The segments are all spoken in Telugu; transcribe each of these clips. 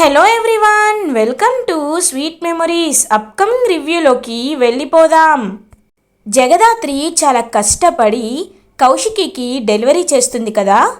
Hello everyone welcome to Sweet Memories upcoming రివ్యూలోకి వెళ్ళిపోదాం. జగదాత్రి చాలా కష్టపడి కౌశికికి డెలివరీ చేస్తుంది కదా?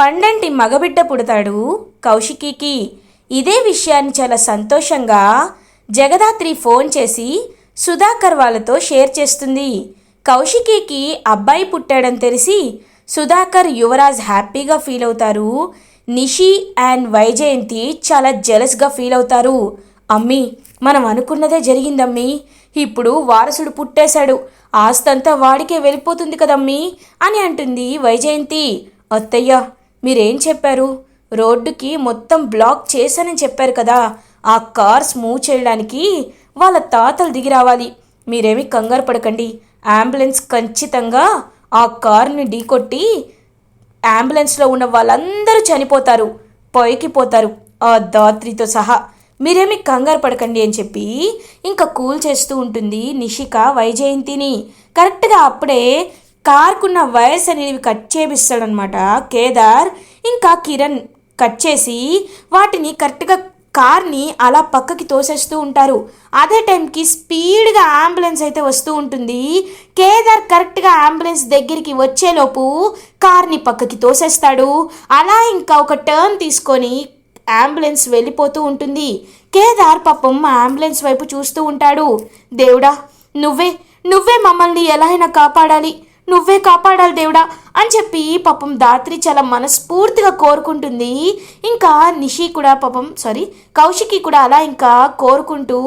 పండంటి మగబిడ్డ పుడతాడు కౌశికికి. ఇదే విషయాన్ని చాలా సంతోషంగా జగదాత్రి ఫోన్ చేసి సుధాకర్ వాళ్ళతో షేర్ చేస్తుంది. కౌశికికి అబ్బాయి పుట్టాడని తెలిసి సుధాకర్ యువరాజ్ హ్యాపీగా ఫీల్ అవుతారు. నిషి అండ్ వైజయంతి చాలా జెలస్గా ఫీల్ అవుతారు. అమ్మీ మనం అనుకున్నదే జరిగిందమ్మీ. ఇప్పుడు వారసుడు పుట్టేశాడు. ఆస్తంతా వాడికే వెళ్ళిపోతుంది కదమ్మీ అని అంటుంది వైజయంతి. అత్తయ్య మీరేం చెప్పారు? రోడ్డుకి మొత్తం బ్లాక్ చేశానని చెప్పారు కదా. ఆ కార్స్ మూవ్ చేయడానికి వాళ్ళ తాతలు దిగి రావాలి. మీరేమీ కంగారు పడకండి. అంబులెన్స్ ఖచ్చితంగా ఆ కార్ని ఢీకొట్టి అంబులెన్స్లో ఉన్న వాళ్ళందరూ చనిపోతారు పొయ్యికి పోతారు. ఆ దాత్రితో సహా మీరేమి కంగారు పడకండి అని చెప్పి ఇంకా కూల్ చేస్తూ ఉంటుంది నిషిక వైజయంతిని. కరెక్ట్గా అప్పుడే కార్కున్న వైర్స్ అనేవి కట్ చేపిస్తాడనమాట కేదార్ ఇంకా కిరణ్ కట్ చేసి వాటిని కరెక్ట్గా కార్ని అలా పక్కకి తోసేస్తూ ఉంటారు. అదే టైంకి స్పీడ్గా అంబులెన్స్ అయితే వస్తూ ఉంటుంది. కేదార్ కరెక్ట్గా అంబులెన్స్ దగ్గరికి వచ్చేలోపు కార్ని పక్కకి తోసేస్తాడు. అలా ఇంకా ఒక టర్న్ తీసుకొని అంబులెన్స్ వెళ్ళిపోతూ ఉంటుంది. కేదార్ పాపం అంబులెన్స్ వైపు చూస్తూ ఉంటాడు. దేవుడా నువ్వే నువ్వే మమ్మల్ని ఎలా అయినా కాపాడాలి. నువ్వే కాపాడాలి దేవుడా అని చెప్పి పాపం దాత్రి చాలా మనస్ఫూర్తిగా కోరుకుంటుంది. ఇంకా నిషి కూడా పాపం సారీ కౌశికి కూడా అలా ఇంకా కోరుకుంటూ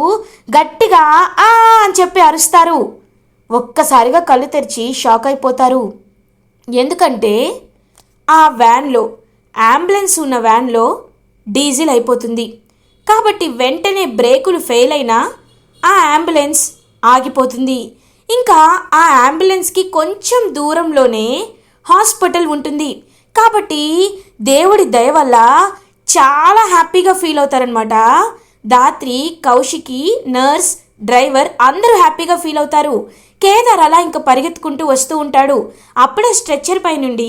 గట్టిగా ఆ అని చెప్పి అరుస్తారు. ఒక్కసారిగా కళ్ళు తెరిచి షాక్ అయిపోతారు. ఎందుకంటే ఆ వ్యాన్లో అంబులెన్స్ ఉన్న వ్యాన్లో డీజిల్ అయిపోతుంది. కాబట్టి వెంటనే బ్రేకులు ఫెయిల్ అయినా ఆ అంబులెన్స్ ఆగిపోతుంది. ఇంకా ఆ అంబులెన్స్కి కొంచెం దూరంలోనే హాస్పిటల్ ఉంటుంది. కాబట్టి దేవుడి దయ వల్ల చాలా హ్యాపీగా ఫీల్ అవుతారనమాట దాత్రి కౌశికి నర్స్ డ్రైవర్ అందరూ హ్యాపీగా ఫీల్ అవుతారు. కేదార్ అలా ఇంకా పరిగెత్తుకుంటూ వస్తూ ఉంటాడు. అప్పుడే స్ట్రెచ్చర్ పై నుండి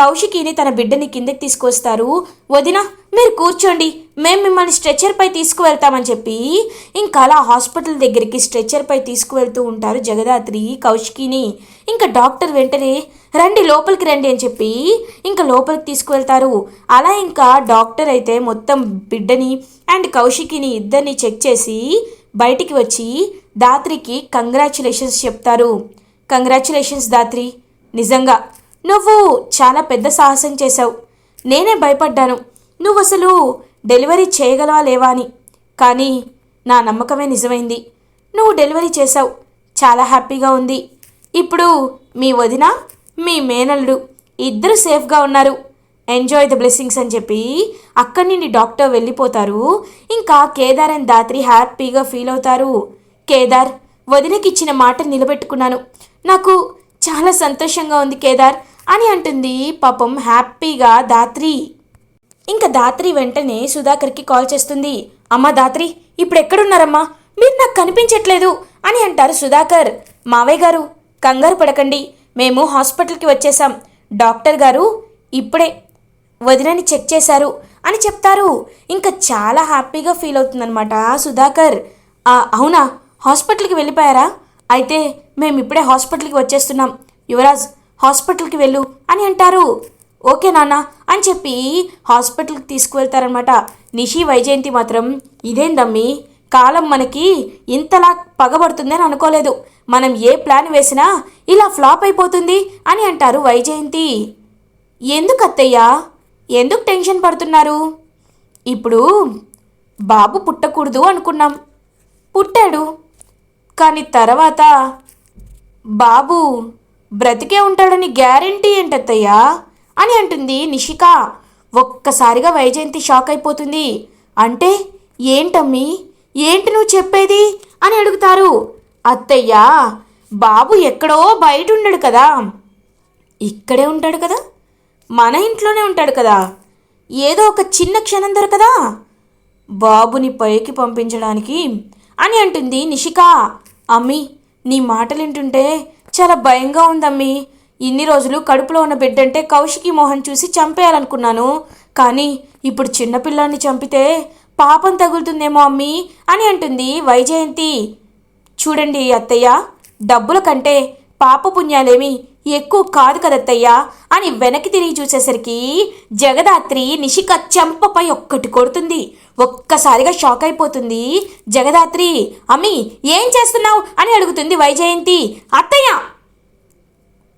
కౌశికిని తన బిడ్డని కిందకి తీసుకొస్తారు వదిన మీరు కూర్చోండి. మేము మిమ్మల్ని స్ట్రెచ్చర్ పై తీసుకువెళ్తామని చెప్పి ఇంకా అలా హాస్పిటల్ దగ్గరికి స్ట్రెచ్చర్ పై తీసుకువెళ్తూ ఉంటారు జగదాత్రి కౌశికిని. ఇంకా డాక్టర్ వెంటనే రండి లోపలికి రండి అని చెప్పి ఇంకా లోపలికి తీసుకువెళ్తారు. అలా ఇంకా డాక్టర్ అయితే మొత్తం బిడ్డని అండ్ కౌశికిని ఇద్దరిని చెక్ చేసి బయటికి వచ్చి దాత్రికి కంగ్రాచులేషన్స్ చెప్తారు. కంగ్రాచులేషన్స్ దాత్రి నిజంగా నువ్వు చాలా పెద్ద సాహసం చేశావు. నేనే భయపడ్డాను. నువ్వు అసలు డెలివరీ చేయగలవా లేవా అని. కానీ నా నమ్మకమే నిజమైంది. నువ్వు డెలివరీ చేశావు. చాలా హ్యాపీగా ఉంది. ఇప్పుడు మీ వదిన మీ మేనల్లుడు ఇద్దరు సేఫ్గా ఉన్నారు. ఎంజాయ్ ద బ్లెస్సింగ్స్ అని చెప్పి అక్కడి నుండి డాక్టర్ వెళ్ళిపోతారు. ఇంకా కేదార్ అండ్ దాత్రి హ్యాపీగా ఫీల్ అవుతారు. కేదార్ వదినకి ఇచ్చిన మాట నిలబెట్టుకున్నాను. నాకు చాలా సంతోషంగా ఉంది కేదార్ అని అంటుంది పాపం హ్యాపీగా దాత్రి. ఇంకా దాత్రి వెంటనే సుధాకర్కి కాల్ చేస్తుంది. అమ్మ దాత్రి ఇప్పుడు ఎక్కడున్నారమ్మా? మీరు నాకు కనిపించట్లేదు అని అంటారు సుధాకర్. మావయ్య గారు కంగారు పడకండి. మేము హాస్పిటల్కి వచ్చేసాం డాక్టర్ గారు ఇప్పుడే వదినని చెక్ చేశారు అని చెప్తారు. ఇంకా చాలా హ్యాపీగా ఫీల్ అవుతుందన్నమాట సుధాకర్. "ఆ, అవునా? హాస్పిటల్కి వెళ్ళిపోయారా? అయితే మేము ఇప్పుడే హాస్పిటల్కి వచ్చేస్తున్నాం. యువరాజ్ హాస్పిటల్కి వెళ్ళు అని అంటారు. ఓకే నాన్న అని చెప్పి హాస్పిటల్కి తీసుకువెళ్తారనమాట నిషి వైజయంతి మాత్రం ఇదేందమ్మి కాలం మనకి ఇంతలా పగబడుతుందని అనుకోలేదు. మనం ఏ ప్లాన్ వేసినా ఇలా ఫ్లాప్ అయిపోతుంది అని అంటారు వైజయంతి. ఎందుకు అత్తయ్యా ఎందుకు టెన్షన్ పడుతున్నారు? ఇప్పుడు బాబు పుట్టకూడదు అనుకున్నాం. పుట్టాడు. కానీ తర్వాత బాబు బ్రతికే ఉంటాడని గ్యారంటీ ఏంటత్తయ్యా? అని అంటుంది నిషిక. ఒక్కసారిగా వైజయంతి షాక్ అయిపోతుంది. అంటే ఏంటమ్మీ? ఏంటి నువ్వు చెప్పేది? అని అడుగుతారు. అత్తయ్యా బాబు ఎక్కడో బయట ఉండడు కదా. ఇక్కడే ఉంటాడు కదా? మన ఇంట్లోనే ఉంటాడు కదా. ఏదో ఒక చిన్న క్షణం దొరకదా? బాబుని పైకి పంపించడానికి అని అంటుంది నిషిక. అమ్మి నీ మాటలు వింటుంటే చాలా భయంగా ఉందమ్మి. ఇన్ని రోజులు కడుపులో ఉన్న బిడ్డంటే కౌశికి మోహన్ చూసి చంపేయాలనుకున్నాను. కానీ ఇప్పుడు చిన్నపిల్లాన్ని చంపితే పాపం తగులుతుందేమో అమ్మి అని అంటుంది వైజయంతి. చూడండి అత్తయ్య డబ్బుల కంటే పాపపుణ్యాలేమి ఎక్కువ కాదు కదత్తయ్యా అని వెనక్కి తిరిగి చూసేసరికి జగదాత్రి నిషిక చెంపపై ఒక్కటి కొడుతుంది. ఒక్కసారిగా షాక్ అయిపోతుంది. జగదాత్రి అమ్మి ఏం చేస్తున్నావు? అని అడుగుతుంది వైజయంతి. అత్తయ్య!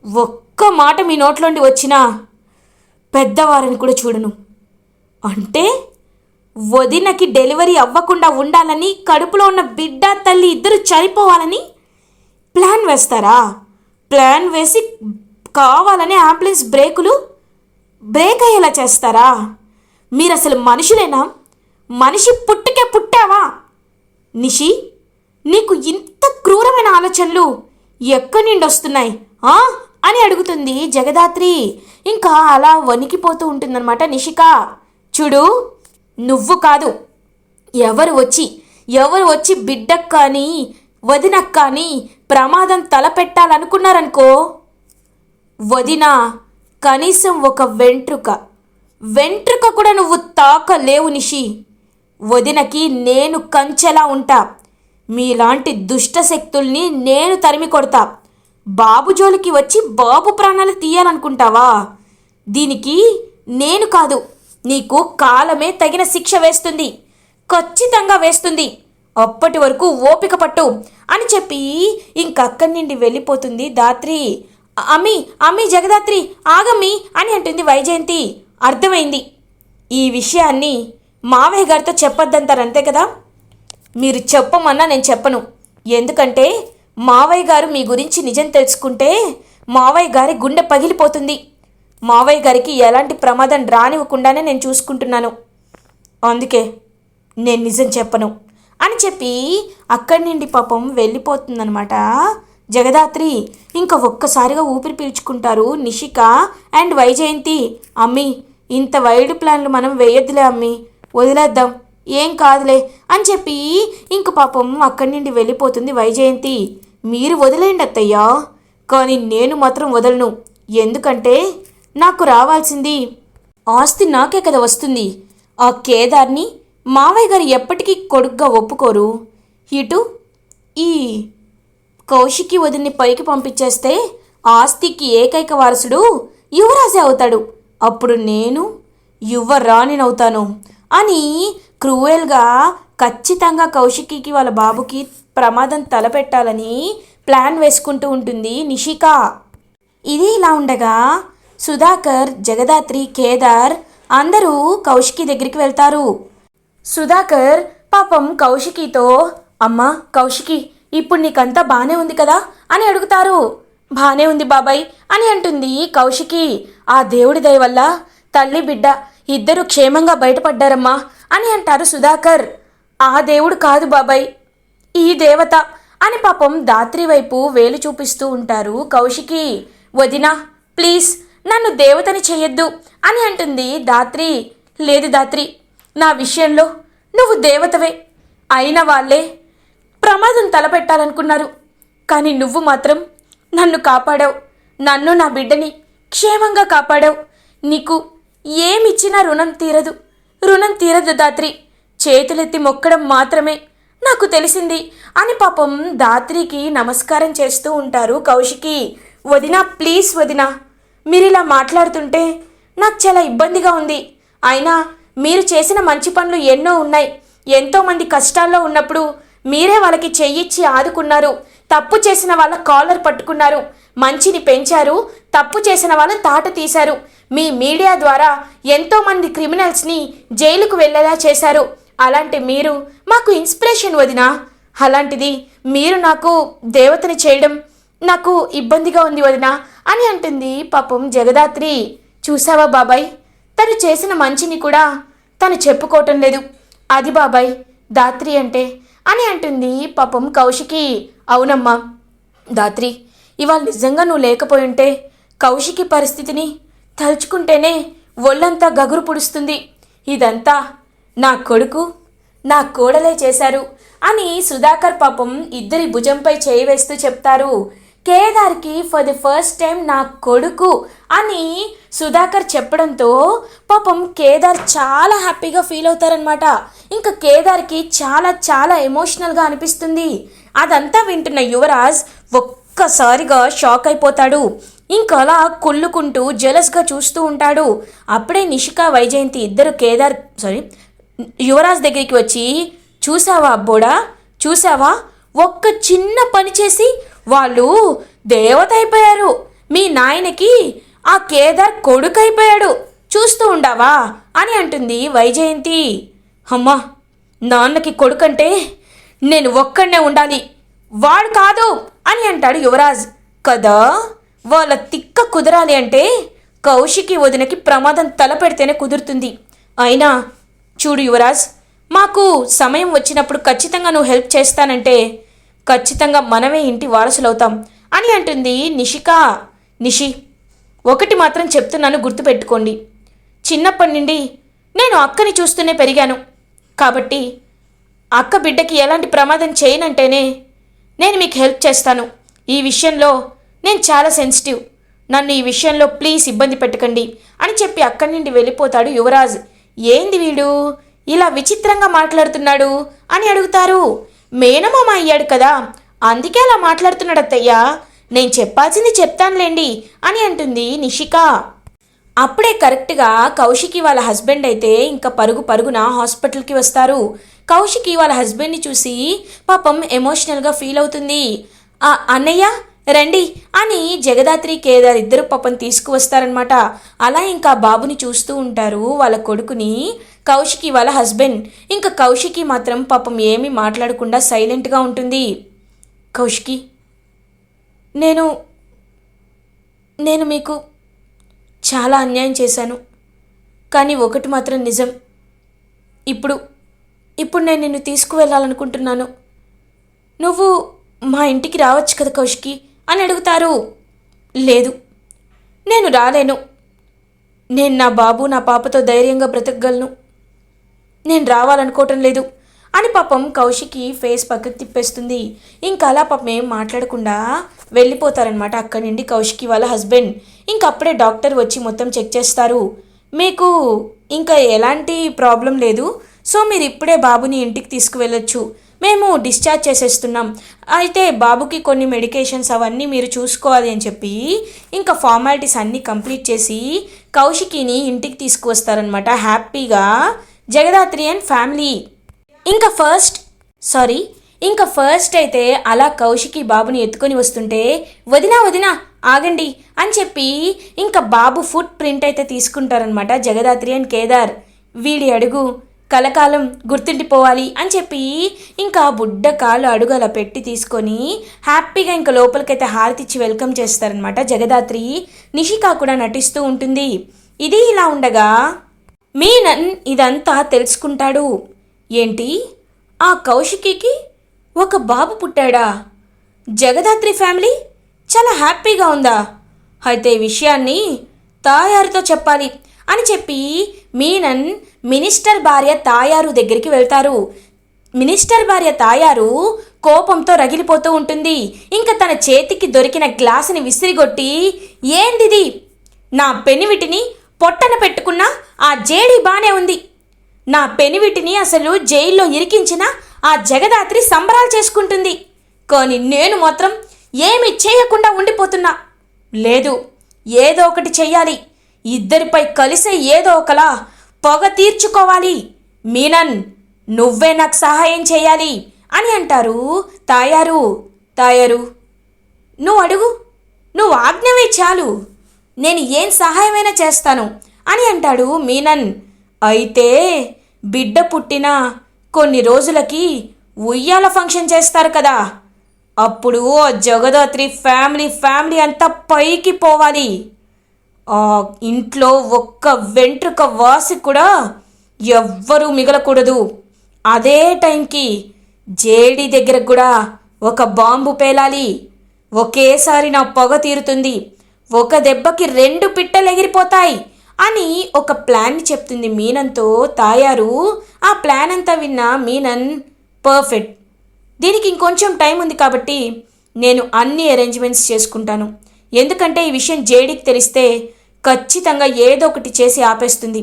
ఒక్క మాట మీ నోట్లోండి వచ్చినా పెద్దవారిని కూడా చూడను. అంటే వదినకి డెలివరీ అవ్వకుండా ఉండాలని కడుపులో ఉన్న బిడ్డ తల్లి ఇద్దరు చనిపోవాలని ప్లాన్ వేస్తారా? ప్లాన్ వేసి కావాలని అంబులెన్స్ బ్రేకులు బ్రేక్ అయ్యేలా చేస్తారా? మీరు అసలు మనుషులేనా? మనిషి పుట్టుకే పుట్టావా? నిషి నీకు ఇంత క్రూరమైన ఆలోచనలు ఎక్కడి నుండి వస్తున్నాయి ఆ? అని అడుగుతుంది జగదాత్రి. ఇంకా అలా వణికిపోతూ ఉంటుందన్నమాట నిషిక. చూడు నువ్వు కాదు ఎవరు వచ్చి ఎవరు వచ్చి బిడ్డకు కానీ వదినకు కానీ ప్రమాదం తలపెట్టాలనుకున్నారనుకో వదినా కనీసం ఒక వెంట్రుక వెంట్రుక కూడా నువ్వు తాకలేవు నిషి. వదినకి నేను కంచెలా ఉంటా. మీలాంటి దుష్ట శక్తుల్ని నేను తరిమి కొడతా. బాబు జోలికి వచ్చి బాబు ప్రాణాలు తీయాలనుకుంటావా? దీనికి నేను కాదు నీకు కాలమే తగిన శిక్ష వేస్తుంది. ఖచ్చితంగా వేస్తుంది. అప్పటి వరకు ఓపిక పట్టు అని చెప్పి ఇంకక్కడి నుండి వెళ్ళిపోతుంది దాత్రి అమ్మి అమ్మి జగదాత్రి ఆగమ్మి అని అంటుంది వైజయంతి. అర్థమైంది. ఈ విషయాన్ని మావయ్య గారితో చెప్పొద్దంటారు అంతే కదా? మీరు చెప్పమన్నా నేను చెప్పను. ఎందుకంటే మావయ్య గారు మీ గురించి నిజం తెలుసుకుంటే మావయ్య గారి గుండె పగిలిపోతుంది. మావయ్య గారికి ఎలాంటి ప్రమాదం రానివ్వకుండానే నేను చూసుకుంటున్నాను. అందుకే నేను నిజం చెప్పను. అని చెప్పి అక్కడి నుండి పాపం వెళ్ళిపోతుందనమాట జగదాత్రి ఇంకా ఒక్కసారిగా ఊపిరి పీల్చుకుంటారు నిషిక అండ్ వైజయంతి. అమ్మి ఇంత వైల్డ్ ప్లాన్లు మనం వేయొద్దులే అమ్మి. వదిలేద్దాం. ఏం కాదులే అని చెప్పి ఇంక పాపం అక్కడి నుండి వెళ్ళిపోతుంది వైజయంతి. మీరు వదిలేయండి అత్తయ్యా. కానీ నేను మాత్రం వదలను. ఎందుకంటే నాకు రావాల్సింది ఆస్తి నాకే కదా వస్తుంది. ఆ కేదార్ని మావయ్య గారు ఎప్పటికీ కొడుగ్గా ఒప్పుకోరు. ఇటు ఈ కౌశికి వదిన్ని పైకి పంపించేస్తే ఆస్తికి ఏకైక వారసుడు యువరాజే అవుతాడు. అప్పుడు నేను యువరాణినవుతాను అని క్రూయల్గా ఖచ్చితంగా కౌశికి వాళ్ళ బాబుకి ప్రమాదం తలపెట్టాలని ప్లాన్ వేసుకుంటూ ఉంటుంది నిషిక. ఇది ఇలా ఉండగా సుధాకర్ జగదాత్రి కేదార్ అందరూ కౌశికి దగ్గరికి వెళ్తారు. సుధాకర్ పాపం కౌశికితో అమ్మా కౌశికి ఇప్పుడు నీకంతా బానే ఉంది కదా? అని అడుగుతారు. బానే ఉంది బాబాయ్ అని అంటుంది కౌశికి. ఆ దేవుడి దయ వల్ల తల్లి బిడ్డ ఇద్దరు క్షేమంగా బయటపడ్డారమ్మా అని అంటారు సుధాకర్. ఆ దేవుడు కాదు బాబాయ్ ఈ దేవత అని పాపం దాత్రి వైపు వేలు చూపిస్తూ ఉంటారు కౌశికి. వదినా ప్లీజ్ నన్ను దేవతని చేయొద్దు అని అంటుంది దాత్రి. లేదు దాత్రి నా విషయంలో నువ్వు దేవతవే. అయిన వాళ్ళే ప్రమాదం తలపెట్టాలనుకున్నారు. కానీ నువ్వు మాత్రం నన్ను కాపాడావు. నన్ను నా బిడ్డని క్షేమంగా కాపాడావు. నీకు ఏమిచ్చినా రుణం తీరదు. రుణం తీరదు దాత్రి. చేతులెత్తి మొక్కడం మాత్రమే నాకు తెలిసింది అని పాపం దాత్రికి నమస్కారం చేస్తూ ఉంటారు కౌశికి. వదినా ప్లీజ్ వదినా. మీరు ఇలా మాట్లాడుతుంటే నాకు చాలా ఇబ్బందిగా ఉంది. అయినా మీరు చేసిన మంచి పనులు ఎన్నో ఉన్నాయి. ఎంతోమంది కష్టాల్లో ఉన్నప్పుడు మీరే వాళ్ళకి చెయ్యిచ్చి ఆదుకున్నారు. తప్పు చేసిన వాళ్ళ కాలర్ పట్టుకున్నారు. మంచిని పెంచారు. తప్పు చేసిన వాళ్ళ తాట తీశారు. మీ మీడియా ద్వారా ఎంతోమంది క్రిమినల్స్ని జైలుకు వెళ్ళేలా చేశారు. అలాంటి మీరు మాకు ఇన్స్పిరేషన్ వదినా. అలాంటిది మీరు నాకు దేవతని చేయడం నాకు ఇబ్బందిగా ఉంది వదినా అని అంటుంది పాపం జగదాత్రి. చూసావా బాబాయ్? తను చేసిన మంచిని కూడా తను చెప్పుకోవటం లేదు. అది బాబాయ్ దాత్రి అంటే అని అంటుంది పాపం కౌశికి. అవునమ్మా దాత్రి ఇవాళ నిజంగా నువ్వు లేకపోయి ఉంటే కౌశికి పరిస్థితిని తలుచుకుంటేనే ఒళ్ళంతా గగురు పుడుస్తుంది. ఇదంతా నా కొడుకు నా కోడలే చేశారు అని సుధాకర్ పాపం ఇద్దరి భుజంపై చేయి వేస్తూ చెప్తారు కేదార్కి ఫర్ ది ఫస్ట్ టైం నా కొడుకు అని సుధాకర్ చెప్పడంతో పాపం కేదార్ చాలా హ్యాపీగా ఫీల్ అవుతారనమాట ఇంకా కేదార్కి చాలా చాలా ఎమోషనల్గా అనిపిస్తుంది. అదంతా వింటున్న యువరాజ్ ఒక్కసారిగా షాక్ అయిపోతాడు. ఇంకా అలా కుళ్ళుకుంటూ జెలస్గా చూస్తూ ఉంటాడు. అప్పుడే నిషిక వైజయంతి ఇద్దరు కేదార్ సారీ యువరాజ్ దగ్గరికి వచ్చి చూసావా అబ్బోడా? చూసావా? ఒక్క చిన్న పని చేసి వాళ్ళు దేవత అయిపోయారు మీ నాయనకి ఆ కేదార్ కొడుకు అయిపోయాడు చూస్తూ ఉండావా? అని అంటుంది వైజయంతి. అమ్మా నాన్నకి కొడుకంటే నేను ఒక్కడనే ఉండాలి. వాడు కాదు అని అంటాడు యువరాజ్. కదా? వాళ్ళ తిక్క కుదరాలి అంటే కౌశికి వదినకి ప్రమాదం తలపెడితేనే కుదురుతుంది. అయినా చూడు యువరాజ్ మాకు సమయం వచ్చినప్పుడు ఖచ్చితంగా నువ్వు హెల్ప్ చేస్తానంటే ఖచ్చితంగా మనమే ఇంటి వారసులవుతాం అని అంటుంది నిషిక. నిషి ఒకటి మాత్రం చెప్తున్నాను గుర్తుపెట్టుకోండి. చిన్నప్పటి నుండి నేను అక్కని చూస్తూనే పెరిగాను. కాబట్టి అక్క బిడ్డకి ఎలాంటి ప్రమాదం చేయనంటేనే నేను మీకు హెల్ప్ చేస్తాను. ఈ విషయంలో నేను చాలా సెన్సిటివ్. నన్ను ఈ విషయంలో ప్లీజ్ ఇబ్బంది పెట్టకండి అని చెప్పి అక్కడి నుండి వెళ్ళిపోతాడు యువరాజ్. ఏంది వీడు? ఇలా విచిత్రంగా మాట్లాడుతున్నాడు అని అడుగుతారు. మేనమామ అయ్యాడు కదా. అందుకే అలా మాట్లాడుతున్నాడు అత్తయ్యా నేను చెప్పాల్సింది చెప్తానులేండి అని అంటుంది నిషిక. అప్పుడే కరెక్ట్గా కౌశికి వాళ్ళ హస్బెండ్ అయితే ఇంకా పరుగు పరుగున హాస్పిటల్కి వస్తారు. కౌశికి వాళ్ళ హస్బెండ్ని చూసి పాపం ఎమోషనల్గా ఫీల్ అవుతుంది. అన్నయ్య రండి అని జగదాత్రి కేదార్ ఇద్దరు పాపం తీసుకువస్తారనమాట అలా ఇంకా బాబుని చూస్తూ ఉంటారు వాళ్ళ కొడుకుని. కౌశికి వాళ్ళ హస్బెండ్. ఇంకా కౌశికి మాత్రం పాపం ఏమీ మాట్లాడకుండా సైలెంట్గా ఉంటుంది. కౌశికి నేను నేను మీకు చాలా అన్యాయం చేశాను. కానీ ఒకటి మాత్రం నిజం. ఇప్పుడు ఇప్పుడు నేను నిన్ను తీసుకువెళ్ళాలనుకుంటున్నాను. నువ్వు మా ఇంటికి రావచ్చు కదా కౌశికి? అని అడుగుతారు. లేదు. నేను రాలేను. నేను నా బాబు నా పాపతో ధైర్యంగా బ్రతకగలను. నేను రావాలనుకోవటం లేదు. అని పాపం కౌశికి ఫేస్ పక్కకి తిప్పేస్తుంది. ఇంకా అలా పాపం ఏం మాట్లాడకుండా వెళ్ళిపోతారనమాట అక్కడి నుండి కౌశికి వాళ్ళ హస్బెండ్. ఇంకా అప్పుడే డాక్టర్ వచ్చి మొత్తం చెక్ చేస్తారు. మీకు ఇంకా ఎలాంటి ప్రాబ్లం లేదు. సో మీరు ఇప్పుడే బాబుని ఇంటికి తీసుకువెళ్ళొచ్చు. మేము డిశ్చార్జ్ చేసేస్తున్నాం. అయితే బాబుకి కొన్ని మెడికేషన్స్ అవన్నీ మీరు చూసుకోవాలి అని చెప్పి ఇంకా ఫార్మాలిటీస్ అన్నీ కంప్లీట్ చేసి కౌశికిని ఇంటికి తీసుకువస్తారనమాట హ్యాపీగా జగదాత్రి అండ్ ఫ్యామిలీ. ఇంకా ఫస్ట్ సారీ ఇంకా ఫస్ట్ అయితే అలా కౌశికి బాబుని ఎత్తుకొని వస్తుంటే వదినా వదినా ఆగండి అని చెప్పి ఇంకా బాబు ఫుట్ ప్రింట్ అయితే తీసుకుంటారనమాట జగదాత్రి అండ్ కేదార్. వీడి అడుగు కలకాలం గుర్తుండిపోవాలి అని చెప్పి ఇంకా బుడ్డ కాలు అడుగు అలా పెట్టి తీసుకొని హ్యాపీగా ఇంకా లోపలికైతే హారతిచ్చి వెల్కమ్ చేస్తారనమాట జగదాత్రి. నిషికా కూడా నటిస్తూ ఉంటుంది. ఇది ఇలా ఉండగా మీనన్ ఇదంతా తెలుసుకుంటాడు. ఏంటి? ఆ కౌశికికి ఒక బాబు పుట్టాడా? జగదాత్రి ఫ్యామిలీ చాలా హ్యాపీగా ఉందా? అయితే ఈ విషయాన్ని తాయారుతో చెప్పాలి అని చెప్పి మీనన్ మినిస్టర్ భార్య తాయారు దగ్గరికి వెళ్తారు. మినిస్టర్ భార్య తాయారు కోపంతో రగిలిపోతూ ఉంటుంది. ఇంకా తన చేతికి దొరికిన గ్లాసుని విసిరిగొట్టి ఏందిది నా పెనివిటిని పొట్టన పెట్టుకున్న ఆ జేడి బానే ఉంది. నా పెనివిటిని అసలు జైల్లో ఇరికించిన ఆ జగదాత్రి సంబరాలు చేసుకుంటుంది. కానీ నేను మాత్రం ఏమి చేయకుండా ఉండిపోతున్నా. లేదు ఏదో ఒకటి చెయ్యాలి. ఇద్దరిపై కలిసే ఏదో ఒకలా పొగ తీర్చుకోవాలి. మీనన్ నువ్వే నాకు సహాయం చేయాలి అని అంటారు తాయారు. తాయారు నువ్వు అడుగు. నువ్వు ఆజ్ఞవే చాలు. నేను ఏం సహాయమైనా చేస్తాను అని అంటాడు మీనన్. అయితే బిడ్డ పుట్టిన కొన్ని రోజులకి ఉయ్యాల ఫంక్షన్ చేస్తారు కదా. అప్పుడు జగదాత్రి ఫ్యామిలీ ఫ్యామిలీ అంతా పైకి పోవాలి. ఆ ఇంట్లో ఒక్క వెంట్రుక వాసి కూడా ఎవ్వరూ మిగలకూడదు. అదే టైంకి జేడి దగ్గర కూడా ఒక బాంబు పేలాలి. ఒకేసారి నా పొగ తీరుతుంది. ఒక దెబ్బకి రెండు పిట్టలు ఎగిరిపోతాయి అని ఒక ప్లాన్ చెప్తుంది మీనంతో తాయారు. ఆ ప్లాన్ అంతా విన్న మీనన్ పర్ఫెక్ట్. దీనికి ఇంకొంచెం టైం ఉంది కాబట్టి నేను అన్ని అరేంజ్మెంట్స్ చేసుకుంటాను. ఎందుకంటే ఈ విషయం జేడీకి తెలిస్తే ఖచ్చితంగా ఏదో ఒకటి చేసి ఆపేస్తుంది.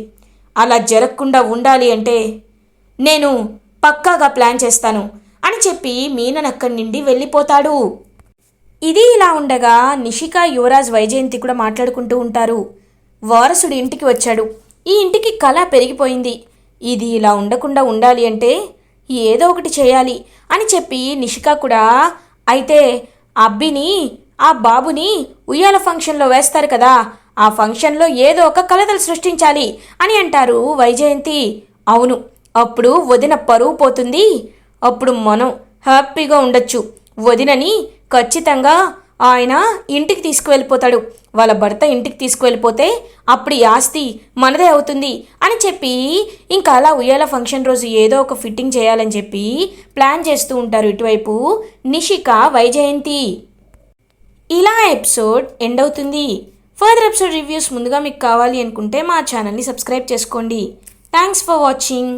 అలా జరగకుండా ఉండాలి అంటే నేను పక్కాగా ప్లాన్ చేస్తాను అని చెప్పి మీనన్ అక్కడి నుండి వెళ్ళిపోతాడు. ఇది ఇలా ఉండగా నిషిక యువరాజ్ వైజయంతి కూడా మాట్లాడుకుంటూ ఉంటారు. వారసుడు ఇంటికి వచ్చాడు. ఈ ఇంటికి కళ పెరిగిపోయింది. ఇది ఇలా ఉండకుండా ఉండాలి అంటే ఏదో ఒకటి చేయాలి అని చెప్పి నిషిక కూడా అయితే అబ్బిని ఆ బాబుని ఉయ్యాల ఫంక్షన్లో వేస్తారు కదా. ఆ ఫంక్షన్లో ఏదో ఒక కలతలు సృష్టించాలి అని అంటారు వైజయంతి. అవును అప్పుడు వదిన పరువు పోతుంది. అప్పుడు మనం హ్యాపీగా ఉండొచ్చు. వదినని ఖచ్చితంగా ఆయన ఇంటికి తీసుకువెళ్ళిపోతాడు. వాళ్ళ భర్త ఇంటికి తీసుకువెళ్ళిపోతే అప్పుడు ఆస్తి మనదే అవుతుంది అని చెప్పి ఇంకా అలా ఉయ్యాల ఫంక్షన్ రోజు ఏదో ఒక ఫిట్టింగ్ చేయాలని చెప్పి ప్లాన్ చేస్తూ ఉంటారు ఇటువైపు నిషిక వైజయంతి. ఇలా ఎపిసోడ్ ఎండ్ అవుతుంది. ఫర్దర్ ఎపిసోడ్ రివ్యూస్ ముందుగా మీకు కావాలి అనుకుంటే మా ఛానల్ని సబ్స్క్రైబ్ చేసుకోండి. Thanks for watching.